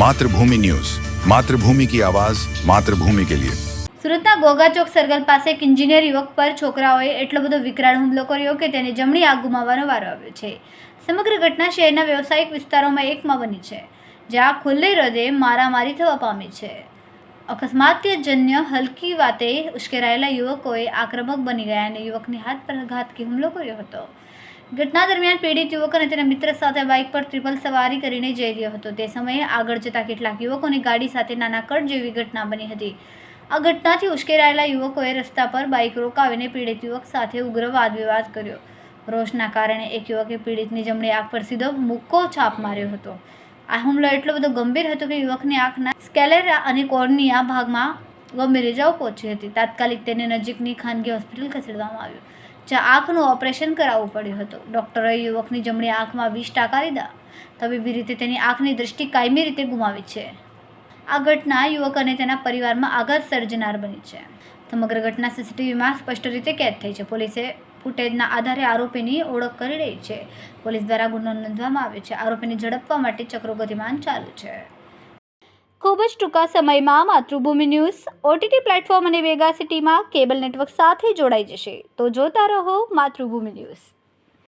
Mathrubhumi news. Mathrubhumi કી આવાજ, માતૃભૂમિ કે લિયે. સુરતના ગોગા ચોક સર્કલ પાસે એક ઇન્જિનિયર યુવક પર છોકરાઓએ એટલો બધો વિકરાળ હુમલો કર્યો કે તેને જમણી આગ ગુમાવવાનો વારો આવ્યો છે. સમગ્ર ઘટના શહેરના વ્યવસાયિક વિસ્તારોમાં એકમાં બની છે, જ્યાં ખુલ્લે હૃદય મારામારી થવા પામી છે. અકસ્માતજન્ય હલકી વાતે ઉશ્કેરાયેલા યુવકોએ આક્રમક બની ગયા અને યુવકની હાથ પર ઘાતકી હુમલો કર્યો હતો. ઘટના દરમિયાન પીડિત યુવક અને તેના મિત્ર સાથે બાઇક પર ટ્રિપલ સવારી કરીને જઈ રહ્યો હતો. તે સમયે આગળ જતા કેટલાક યુવકોની ગાડી સાથે નાના કટ જેવી ઘટના બની હતી. આ ઘટનાથી ઉશ્કેરાયેલા યુવકોએ રસ્તા પર બાઇક રોકાવીને પીડિત યુવક સાથે ઉગ્ર વાદ વિવાદ કર્યો. રોષના કારણે એક યુવકે પીડિતની જમણી આંખ પર સીધો મુક્કો છાપ માર્યો હતો. આ હુમલો એટલો બધો ગંભીર હતો કે યુવકની આંખના સ્કેલેરા અને કોર્નિયા ભાગમાં ગંભીર ઇજાઓ પહોંચી હતી. તાત્કાલિક તેને નજીકની ખાનગી હોસ્પિટલ ખસેડવામાં આવ્યું, જ્યાં આંખનું ઓપરેશન કરાવવું પડ્યું હતું. ડૉક્ટરોએ યુવકની જમણી આંખમાં વીસ ટાંકા લીધા. તબીબી રીતે તેની આંખની દૃષ્ટિ કાયમી રીતે ગુમાવી છે. આ ઘટના યુવક અને તેના પરિવારમાં આઘાત સર્જનાર બની છે. સમગ્ર ઘટના સીસીટીવીમાં સ્પષ્ટ રીતે કેદ થઈ છે. પોલીસે ફૂટેજના આધારે આરોપીની ઓળખ કરી રહી છે. પોલીસ દ્વારા ગુનો નોંધવામાં આવ્યો છે. આરોપીને ઝડપવા માટે ચક્રો ગતિમાન ચાલુ છે. ખૂબ જ ટૂંકા સમયમાં માતૃભૂમિ ન્યૂઝ, ઓટીટી પ્લેટફોર્મ અને વેગા સિટીમાં કેબલ નેટવર્ક સાથે જોડાઈ જશે. તો જોતા રહો માતૃભૂમિ ન્યૂઝ.